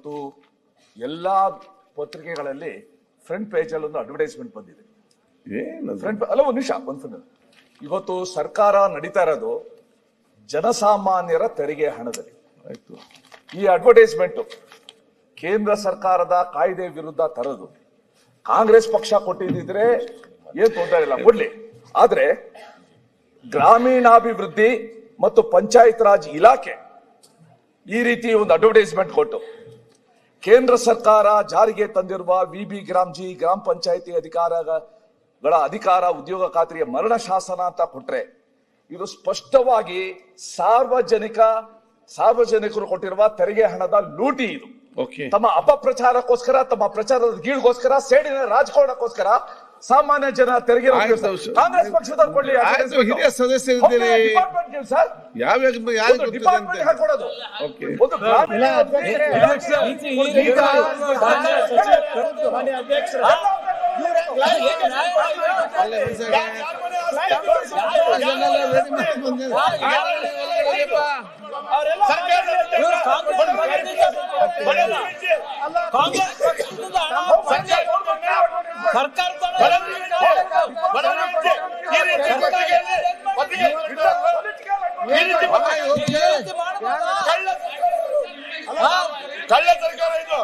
ಇವತ್ತು ಎಲ್ಲ ಪತ್ರಿಕೆಗಳಲ್ಲಿ ಫ್ರಂಟ್ ಪೇಜ್ ಅಲ್ಲಿ ಒಂದು ಅಡ್ವರ್ಟೈಸ್ಮೆಂಟ್ ಬಂದಿದೆ ಫ್ರಂಟ್ ಅಲ್ಲ ಒಂದು ನಿಮಿಷ ಒಂದು. ಇವತ್ತು ಸರ್ಕಾರ ನಡೀತಾ ಇರೋದು ಜನಸಾಮಾನ್ಯರ ತೆರಿಗೆ ಹಣದಲ್ಲಿ. ಆಯ್ತು. ಈ ಅಡ್ವರ್ಟೈಸ್ಮೆಂಟ್ ಕೇಂದ್ರ ಸರ್ಕಾರದ ಕಾಯ್ದೆ ವಿರುದ್ಧ ತರದು ಕಾಂಗ್ರೆಸ್ ಪಕ್ಷ ಕೊಟ್ಟಿದ್ದಿದ್ರೆ ಏನ್ ತೊಂದರೆ ಇಲ್ಲ ಕೊಡ್ಲಿ. ಆದ್ರೆ ಗ್ರಾಮೀಣಾಭಿವೃದ್ಧಿ ಮತ್ತು ಪಂಚಾಯತ್ ರಾಜ್ ಇಲಾಖೆ ಈ ರೀತಿ ಒಂದು ಅಡ್ವರ್ಟೈಸ್ಮೆಂಟ್ ಕೊಟ್ಟು ಕೇಂದ್ರ ಸರ್ಕಾರ ಜಾರಿಗೆ ತಂದಿರುವ ವಿ ಬಿ ಗ್ರಾಮ್ಜಿ ಗ್ರಾಮ ಪಂಚಾಯಿತಿ ಅಧಿಕಾರಗಳ ಅಧಿಕಾರ ಉದ್ಯೋಗ ಖಾತ್ರಿಯ ಮರಣ ಶಾಸನ ಅಂತ ಕೊಟ್ರೆ ಇದು ಸ್ಪಷ್ಟವಾಗಿ ಸಾರ್ವಜನಿಕ ಸಾರ್ವಜನಿಕರು ಕೊಟ್ಟಿರುವ ತೆರಿಗೆ ಹಣದ ಲೂಟಿ ಇದು. ತಮ್ಮ ಅಪಪ್ರಚಾರಕ್ಕೋಸ್ಕರ ತಮ್ಮ ಪ್ರಚಾರದ ಗೀಳ್ಗೋಸ್ಕರ ಸೇಡಿನ ರಾಜಕಾರಣಕ್ಕೋಸ್ಕರ ಸಾಮಾನ್ಯ ಜನ ತೆರಿಗೆ. ಕಾಂಗ್ರೆಸ್ ಪಕ್ಷದವ್ರು ಕೊಡ್ಲಿ ಹಿರಿಯ ಸದಸ್ಯರಿದ್ದೀರಿ. ಸರ್. ಯಾವ ಡಿಪಾರ್ಟ್ಮೆಂಟ್ ಹಾಕೊಡೋದು. ಒಂದು ಗ್ರಾಮೀಣ ಕಾಂಗ್ರೆಸ್ ಪಕ್ಷದಿಂದ ಹಣ ಪಂಚಾಯತ್ ಸರ್ಕಾರದ ಈ ರೀತಿ ಮಾಡ್ಬಾರ್ದಾ? ಕಳ್ಳ ಸರ್ಕಾರ ಇದು.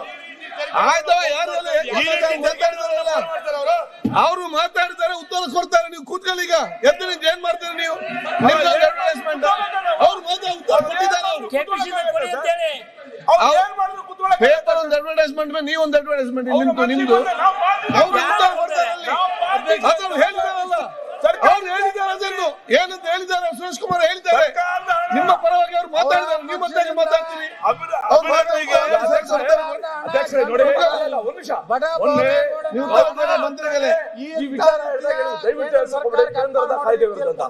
ಆಯ್ತು ಯಾರೆಲ್ಲ ಈ ರೀತಿ ಮಾತಾಡಿದಾರಲ್ಲ ಅವರು. ಮಾತಾಡ್ತಾರೆ ಉತ್ತರ ಕೊಡ್ತಾರೆ ನೀವು ಕೂತ್ಕೊಳ್ಳಿ ಈಗ. ಎದ್ದು ನಿಂತು ಏನ್ ಮಾಡ್ತೀರಿ ನೀವು? ಅಡ್ವರ್ಟೈಸ್ಮೆಂಟ್ ಅವ್ರು ಮಾತ್ರ ಉತ್ತರ ಕೊಟ್ಟಿದ್ದಾರೆ ಅವ್ರು. ಪೇಪರ್ ಒಂದು ಅಡ್ವರ್ಟೈಸ್ಮೆಂಟ್ ಮೇಲೆ ನೀವು ಒಂದು ಅಡ್ವರ್ಟೈಸ್ಮೆಂಟ್ ನಿಮ್ದು ನಿಮ್ದು ಅವ್ರು ಉತ್ತರ ಕೊಡ್ತಾರೆ ಅಲ್ಲಿ. ಅದನ್ನು ಹೇಳಿದಾರಲ್ಲ ಅವ್ರು ಹೇಳಿದ್ದಾರೆ ಅದನ್ನು. ಏನಂತ ಹೇಳಿದ್ದಾರೆ ಸುರೇಶ್ ಕುಮಾರ್ ಹೇಳಿದ್ದಾರೆ. ನಿಮ್ಮ ಪರವಾಗಿ ಅವ್ರು ಮಾತಾಡಿದ್ರು ನೀವು ಮತ್ತೆ ಮಾತಾಡ್ತೀರಿ. ಅಧ್ಯಕ್ಷರೇ ನೋಡಿ ಅಲ್ಲ, ಒಂದ್ ನಿಮಿಷ. ಮೊನ್ನೆ ನೀವು ಮಂತ್ರಿಗಳೇ ಈ ವಿಚಾರ ಹೇಳಿದಾಗ ದಯವಿಟ್ಟು ಹೇಳ್ಸ್ಕೊಬಿಡಿ, ಕೇಂದ್ರದ ಕಾಯ್ದೆ ವಿರುದ್ಧ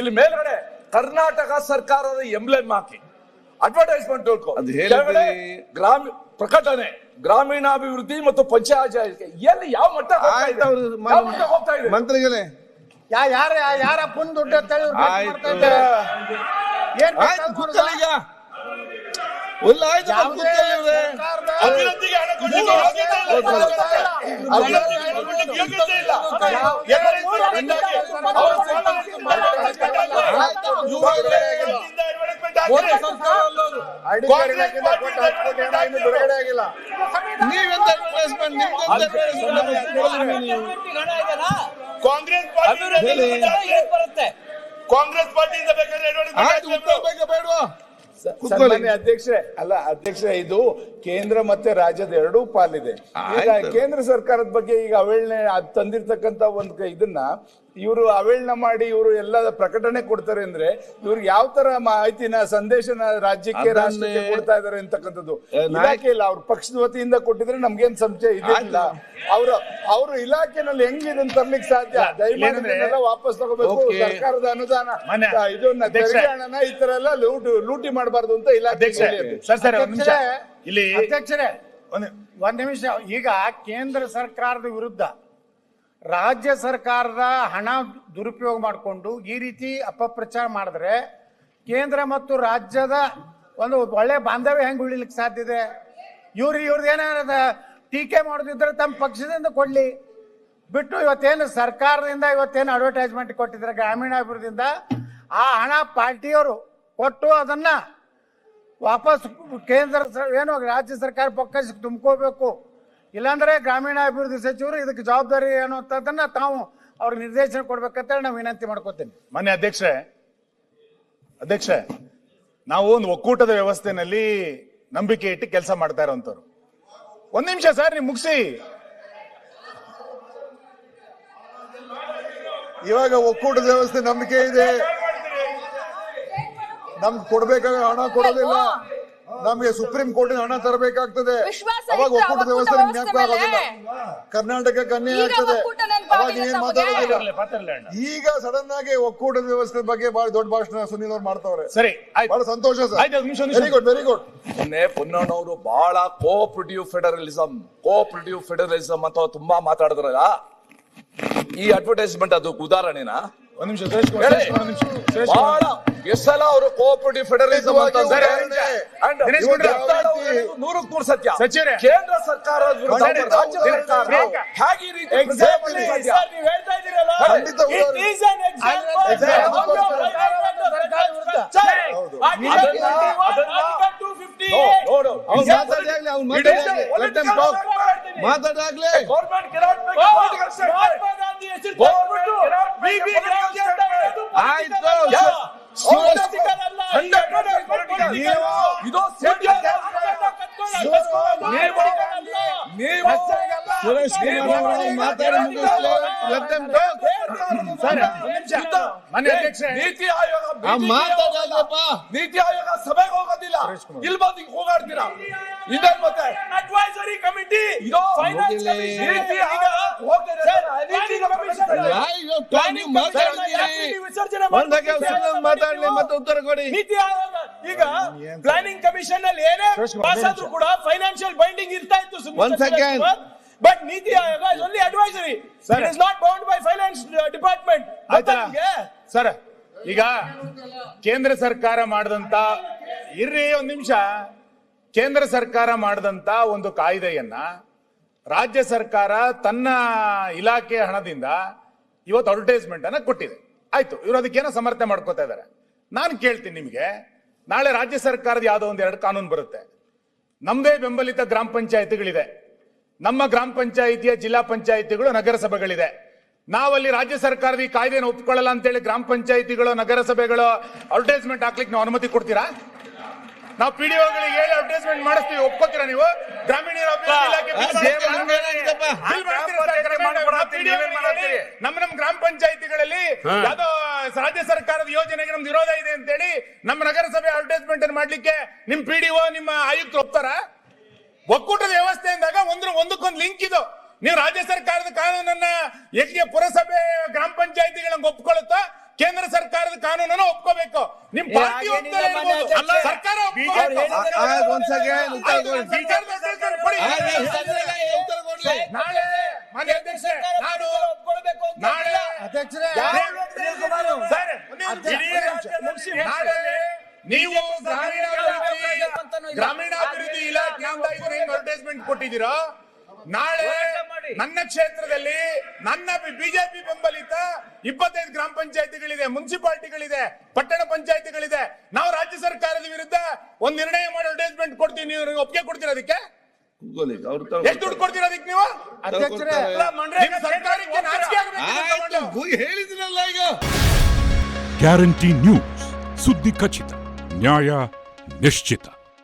ಇಲ್ಲಿ ಮೇಲ್ಗಡೆ ಕರ್ನಾಟಕ ಸರ್ಕಾರದ ಎಂಬ್ಲೆಮ್ ಹಾಕಿ ಅಡ್ವರ್ಟೈಸ್ಮೆಂಟ್ ಗ್ರಾಮ. ಪ್ರಕಟಣೆ ಗ್ರಾಮೀಣಾಭಿವೃದ್ಧಿ ಮತ್ತು ಪಂಚಾಯತ್ ಎಲ್ಲಿ ಯಾವ ಮಟ್ಟ ಹೋಗ್ತಾ ಇದೆ? ಆಯ್ತು ಅವ್ರು ಯಾವ ಮಟ್ಟಕ್ಕೆ ಹೋಗ್ತಾ ಇದೆ? ಮಂತ್ರಿಗಳೇ. ಯಾ ಯಾರ ಯಾರ ಪುನ್ ದುಡ್ಡು ಈಗ. ಇಲ್ಲ ಆಯ್ತು ಬಂದು ಯಾವುದೇ ಇವ್ರೆ. ಅಭಿವೃದ್ಧಿಗೆ ಹಣ ಕೊಡ್ಲಿಕ್ಕೆ ಯೋಗ್ಯತೆ ಇಲ್ಲ. ಅಭಿವೃದ್ಧಿಗೆ ಹಣ ಕೊಡ್ಲಿಕ್ಕೆ ಯೋಗ್ಯತೆ ಅವ್ರ ಆಯ್ತು, ನೀವು ಬಿಡುಗಡೆ ಆಗಿಲ್ಲ. ನೀವೆಂತ advertisement, ನಿಮ್ದೆಂತ advertisement? ಕಾಂಗ್ರೆಸ್ ಪಾರ್ಟಿ ಅಭಿವೃದ್ಧಿ ಬರುತ್ತೆ? ಕಾಂಗ್ರೆಸ್ ಪಾರ್ಟಿಯಿಂದ ಬೇಕಾದ್ರೆ. ಬೇಡವಾ? ಅಧ್ಯಕ್ಷೆ ಅಲ್ಲ ಅಧ್ಯಕ್ಷೆ ಇದು ಕೇಂದ್ರ ಮತ್ತೆ ರಾಜ್ಯದ ಎರಡೂ ಪಾಲಿದೆ. ಈಗ ಕೇಂದ್ರ ಸರ್ಕಾರದ ಬಗ್ಗೆ ಈಗ ಅವೇಳನೆ ಅದ್ ತಂದಿರ್ತಕ್ಕಂತ ಒಂದು ಕ- ಇದನ್ನ ಇವರು ಅವೇಳನ ಮಾಡಿ ಇವರು ಎಲ್ಲ ಪ್ರಕಟಣೆ ಕೊಡ್ತಾರೆ ಅಂದ್ರೆ ಇವ್ರು ಯಾವ ತರ ಮಾಹಿತಿನ ಸಂದೇಶನ ರಾಜ್ಯಕ್ಕೆ ರಾಷ್ಟ್ರಕ್ಕೆ ಕೊಡ್ತಾ ಇದಾರೆ ಅಂತಕ್ಕಂಥದ್ದು. ಇಲಾಖೆ ಇಲ್ಲ ಅವ್ರ ಪಕ್ಷದ ವತಿಯಿಂದ ಕೊಟ್ಟಿದ್ರೆ ನಮ್ಗೇನ್ ಸಂಶಯ? ಇದಿಲ್ಲ ಅವ್ರ ಅವ್ರ ಇಲಾಖೆನಲ್ಲಿ ಹೆಂಗ್ ಇದನ್ನ ತರ್ಲಿಕ್ಕೆ ಸಾಧ್ಯ? ದಯಮಾಡಿ ವಾಪಸ್ ತಗೋಬೇಕು. ಸರ್ಕಾರದ ಅನುದಾನ ಇದನ್ನ. ತೆರಿಗೆ ಹಣನ ಈ ತರ ಎಲ್ಲ ಲೂಟಿ ಲೂಟಿ ಮಾಡಬಾರ್ದು ಅಂತ ಇಲಾಖೆ ಇಲ್ಲಿ ಅಧ್ಯಕ್ಷರೇ ಒಂದು ಒಂದ್ ನಿಮಿಷ. ಈಗ ಕೇಂದ್ರ ಸರ್ಕಾರದ ವಿರುದ್ಧ ರಾಜ್ಯ ಸರ್ಕಾರದ ಹಣ ದುರುಪಯೋಗ ಮಾಡಿಕೊಂಡು ಈ ರೀತಿ ಅಪಪ್ರಚಾರ ಮಾಡಿದ್ರೆ ಕೇಂದ್ರ ಮತ್ತು ರಾಜ್ಯದ ಒಂದು ಒಳ್ಳೆ ಬಾಂಧವ್ಯ ಹೆಂಗೆ ಉಳಿಲಿಕ್ಕೆ ಸಾಧ್ಯ ಇದೆ? ಇವ್ರು ಇವ್ರದ್ದು ಏನಾರ ಟೀಕೆ ಮಾಡೋದಿದ್ರೆ ತಮ್ಮ ಪಕ್ಷದಿಂದ ಕೊಡ್ಲಿ. ಬಿಟ್ಟು ಇವತ್ತೇನು ಸರ್ಕಾರದಿಂದ ಇವತ್ತೇನು ಅಡ್ವರ್ಟೈಸ್ಮೆಂಟ್ ಕೊಟ್ಟಿದ್ರೆ ಗ್ರಾಮೀಣಾಭಿವೃದ್ಧಿಯಿಂದ ಆ ಹಣ ಪಾರ್ಟಿಯವರು ಕೊಟ್ಟು ಅದನ್ನ ವಾಪಸ್ ಕೇಂದ್ರ ಏನು ರಾಜ್ಯ ಸರ್ಕಾರ ಪಕ್ಕ ತುಂಬ್ಕೋಬೇಕು. ಇಲ್ಲಾಂದ್ರೆ ಗ್ರಾಮೀಣಾಭಿವೃದ್ಧಿ ಸಚಿವರು ಇದಕ್ಕೆ ಜವಾಬ್ದಾರಿ ಏನು ಅಂತದನ್ನ ತಾವು ಅವ್ರಿಗೆ ನಿರ್ದೇಶನ ಕೊಡ್ಬೇಕಂತ ನಾವು ವಿನಂತಿ ಮಾಡ್ಕೋತೀನಿ. ಮಾನ್ಯ ಅಧ್ಯಕ್ಷೆ ಅಧ್ಯಕ್ಷೆ ನಾವು ಒಂದು ಒಕ್ಕೂಟದ ವ್ಯವಸ್ಥೆನಲ್ಲಿ ನಂಬಿಕೆ ಇಟ್ಟು ಕೆಲಸ ಮಾಡ್ತಾ ಇರೋಂಥವ್ರು. ಒಂದ್ ನಿಮಿಷ ಸರ್ ನೀವು ಮುಗಿಸಿ. ಇವಾಗ ಒಕ್ಕೂಟದ ವ್ಯವಸ್ಥೆ ನಂಬಿಕೆ ಇದೆ. ನಮ್ಗೆ ಕೊಡ್ಬೇಕಾಗ ಹಣ ಕೊಡೋದಿಲ್ಲ. ನಮ್ಗೆ ಸುಪ್ರೀಂ ಕೋರ್ಟ್ ಹಣ ತರಬೇಕಾಗ್ತದೆ. ವಿಶ್ವಾಸ ಅವಾಗ ಒಕ್ಕೂಟದ ಒಕ್ಕೂಟ ಒಕ್ಕೂಟ ವ್ಯವಸ್ಥೆ ನಿಮ್ಗೆ ಕರ್ನಾಟಕಕ್ಕೆ ಅನ್ಯಾಯ ಈಗ ಆಗ್ತದೆ. ಅವಾಗ ಏನ್ ಮಾತಾಡೋದಿಲ್ಲ. ಈಗ ಸಡನ್ ಆಗಿ ಒಕ್ಕೂಟದ ವ್ಯವಸ್ಥೆ ಬಗ್ಗೆ ಬಹಳ ದೊಡ್ಡ ಭಾಷಣ ಸುನೀಲ್ ಅವ್ರು ಮಾಡ್ತಾವ್ರೆ. ಸರಿ ಬಹಳ ಸಂತೋಷ sir. Very good very good ಮೊನ್ನೆ ಪೊನ್ನಣ್ಣವರು ಬಹಳ ಕೋಆಪರೇಟಿವ್ ಫೆಡರಲಿಸಂ ಕೋಆಪರೇಟಿವ್ ಫೆಡರಲಿಸಂ ಅಂತ ತುಂಬಾ ಮಾತಾಡಿದ್ರಲ್ಲ ಈ ಅಡ್ವರ್ಟೈಸ್ಮೆಂಟ್ ಅದು ಉದಾಹರಣೆನಾ? ಒಂದ್ ನಿಮಿಷ ಸುರೇಶ್ ಕುಮಾರ್ ಸುರೇಶ್ ಕುಮಾರ್, ಒಂದ್ ನಿಮಿಷ ಸುರೇಶ್ ಕುಮಾರ್. ಬಹಳ ಎಷ್ಟೆಲ್ಲ ಅವರು ಕೋಆಪರೇಟಿವ್ ಫೆಡರಲಿಸಂ ಅಂತ ಸರಿ, and ದಿನೇಶ್ ಇವ್ರು ಗುಂಡೂರಾವ್ ನೂರಕ್ಕೆ ನೂರು ಸತ್ಯ ಸಚಿವರೇ. ಕೇಂದ್ರ ಸರ್ಕಾರದ ವಿರುದ್ಧ ಖಂಡಿತ ಒಬ್ಬ ರಾಜ್ಯ ಉದಾಹರಣೆ. ಸರ್ಕಾರ. ಹೇಗೆ ಈ ರೀತಿ Exactly, ಸಾಧ್ಯ? ಸರ್, ನೀವ್ ಹೇಳ್ತಾ ಇದೀರಲ್ಲ, ಖಂಡಿತ it ಉದಾಹರಣೆ. is an example Example. of the ಸರ್ಕಾರ structure. ಹೌದು. Article ಅದನ್ನ- 51, ಅದನ್ನ- Article No, 258. no, no. ಅವ್ನು It ಅವ್ನು it is a ಮಾತಾಡ್ಲಿ Let them talk. statement. ಮಾತಾಡ್ಲಿ Government cannot make a political statement. Gandhi ಹೆಸರು Government cannot ಸುರೇಶ್ ಕುಮಾರ್ ಅವರು ಮಾತಾಡಿ. ನೀತಿ ಆಯೋಗ ಮಾತಾಡಲ್ಲಪ್ಪ ನೀತಿ ಆಯೋಗ ಸಭೆಗೆ ಹೋಗೋದಿಲ್ಲ ಇಲ್ಲಿ ಬಂದು ಹಿಂಗ್ ಹೋಗಾಡ್ತೀರಾ ಮತ್ತೆ. ಇದು Finance ಮುಗಿಲಿ. commission. ನೀತಿ ಆಯೋಗ ಮಾತಾಡ್ಲಿ ಮತ್ತೆ ಉತ್ತರ ಕೊಡಿ. ನೀತಿ ಆಯೋಗ. ಈಗ ಪ್ಲಾನಿಂಗ್ ಕಮಿಷನ್ ಅಲ್ಲಿ ಏನೇ ಪಾಸ್ ಆದ್ರೂ ಕೂಡ ಫೈನಾನ್ಷಿಯಲ್ ಬೈಂಡಿಂಗ್ ಇರ್ತಾ ಇತ್ತು second. But NITI Aayog is only advisory sir. Is not bound by finance department ಆಯ್ತಾ? ಸರ್ ಈಗ ಕೇಂದ್ರ ಸರ್ಕಾರ ಮಾಡಿದಂತ ಇರ್ರಿ ಒಂದ್ ನಿಮಿಷ. ಕೇಂದ್ರ ಸರ್ಕಾರ ಮಾಡಿದಂತ ಒಂದು ಕಾಯ್ದೆಯನ್ನ ರಾಜ್ಯ ಸರ್ಕಾರ ತನ್ನ ಇಲಾಖೆ ಹಣದಿಂದ ಇವತ್ತು ಅಡ್ವರ್ಟೈಸ್ಮೆಂಟ್ ಅನ್ನ ಕೊಟ್ಟಿದೆ. ಆಯ್ತು, ಇವರು ಅದಕ್ಕೇನೋ ಸಮರ್ಥನೆ ಮಾಡ್ಕೋತಾ ಇದ್ದಾರೆ. ನಾನು ಕೇಳ್ತೀನಿ ನಿಮಗೆ, ನಾಳೆ ರಾಜ್ಯ ಸರ್ಕಾರದ ಯಾವುದೋ ಒಂದು ಎರಡು ಕಾನೂನು ಬರುತ್ತೆ. ನಮ್ಮದೇ ಬೆಂಬಲಿತ ಗ್ರಾಮ ಪಂಚಾಯತಿಗಳಿದೆ. ನಮ್ಮ ಗ್ರಾಮ ಪಂಚಾಯಿತಿಯ ಜಿಲ್ಲಾ ಪಂಚಾಯಿತಿಗಳು ನಗರಸಭೆಗಳಿದೆ. ನಾವಲ್ಲಿ ರಾಜ್ಯ ಸರ್ಕಾರದ ಈ ಕಾಯ್ದೆನ ಒಪ್ಕೊಳ್ಳಲ್ಲ ಅಂತೇಳಿ ಗ್ರಾಮ ಪಂಚಾಯಿತಿಗಳು, ನಗರಸಭೆಗಳು ಅಡ್ವರ್ಟೈಸ್ಮೆಂಟ್ ಹಾಕ್ಲಿಕ್ಕೆ ನಾವು ಅನುಮತಿ ಕೊಡ್ತೀರಾ? ನಾವು ಪಿ ಡಿ ಓಗಳಿಗೆ ಹೇಳಿ ಅಡ್ವರ್ಟೈಸ್ಮೆಂಟ್ ಮಾಡಿಸ್ತೀವಿ. ಒಪ್ಕೋತೀರಾ ನೀವು? ಗ್ರಾಮೀಣ ನಮ್ಮ ನಮ್ಮ ಗ್ರಾಮ ಪಂಚಾಯತಿಗಳಲ್ಲಿ ಯಾವ್ದೋ ರಾಜ್ಯ ಸರ್ಕಾರದ ಯೋಜನೆಗೆ ನಮ್ದು ವಿರೋಧ ಇದೆ ಅಂತ ಹೇಳಿ ನಮ್ಮ ನಗರಸಭೆ ಅಡ್ವರ್ಟೈಸ್ಮೆಂಟ್ ಅನ್ನು ಮಾಡ್ಲಿಕ್ಕೆ ನಿಮ್ ಪಿ ಡಿ ಒ ನಿಮ್ಮ ಆಯುಕ್ತರು ಒಪ್ತಾರ? ಒಕ್ಕೂಟದ ವ್ಯವಸ್ಥೆ ಅಂದಾಗ ಒಂದ್ರ ಒಂದಕ್ಕೊಂದು ಲಿಂಕ್ ಇದು. ನೀವು ರಾಜ್ಯ ಸರ್ಕಾರದ ಕಾನೂನನ್ನ ಯಜ್ಞ ಪುರಸಭೆ ಗ್ರಾಮ ಪಂಚಾಯತಿಗಳನ್ನ ಒಪ್ಕೊಳ್ಳುತ್ತಾ ಕೇಂದ್ರ ಸರ್ಕಾರದ ಕಾನೂನನ್ನು ಒಪ್ಕೋಬೇಕು. ನಿಮ್ ಪಾರ್ಟಿ ಒಪ್ತಾರೆ ಸರ್ಕಾರ ನಾಳೆ ಮಾನ್ಯ ಅಧ್ಯಕ್ಷರೇ, ನಾನು ನಾಳೆ ನೀವು ಗ್ರಾಮೀಣಾಭಿವೃದ್ಧಿ ಗ್ರಾಮೀಣಾಭಿವೃದ್ಧಿ ಇಲಾಖೆಯಿಂದ ಅಡ್ವರ್ಟೈಸ್ಮೆಂಟ್ ಕೊಟ್ಟಿದ್ದೀರೋ? ನಾಳೆ ನನ್ನ ಕ್ಷೇತ್ರದಲ್ಲಿ ನನ್ನ ಬಿಜೆಪಿ ಬೆಂಬಲಿತ ಇಪ್ಪತ್ತೈದು ಗ್ರಾಮ ಪಂಚಾಯತಿಗಳಿದೆ ಮುನ್ಸಿಪಾಲಿಟಿಗಳಿದೆ ಪಟ್ಟಣ ಪಂಚಾಯತಿಗಳಿದೆ. ನಾವು ರಾಜ್ಯ ಸರ್ಕಾರದ ವಿರುದ್ಧ ಒಂದ್ ನಿರ್ಣಯ ಮಾಡಿ ಅಡ್ವರ್ಟೈಸ್ಮೆಂಟ್ ಕೊಡ್ತೀವಿ ನೀವು ಒಪ್ಪಿಗೆ ಕೊಡ್ತೀರಾ ಅದಕ್ಕೆ? ಎಷ್ಟು ದುಡ್ಡು ಕೊಡ್ತೀರಾ ಅದಕ್ಕೆ ನೀವು? ಹೇಳಿದ್ರಲ್ಲ ಈಗ. ಗ್ಯಾರಂಟಿ ನ್ಯೂಸ್ ಸುದ್ದಿ ಖಚಿತ ನ್ಯಾಯ ನಿಶ್ಚಿತ.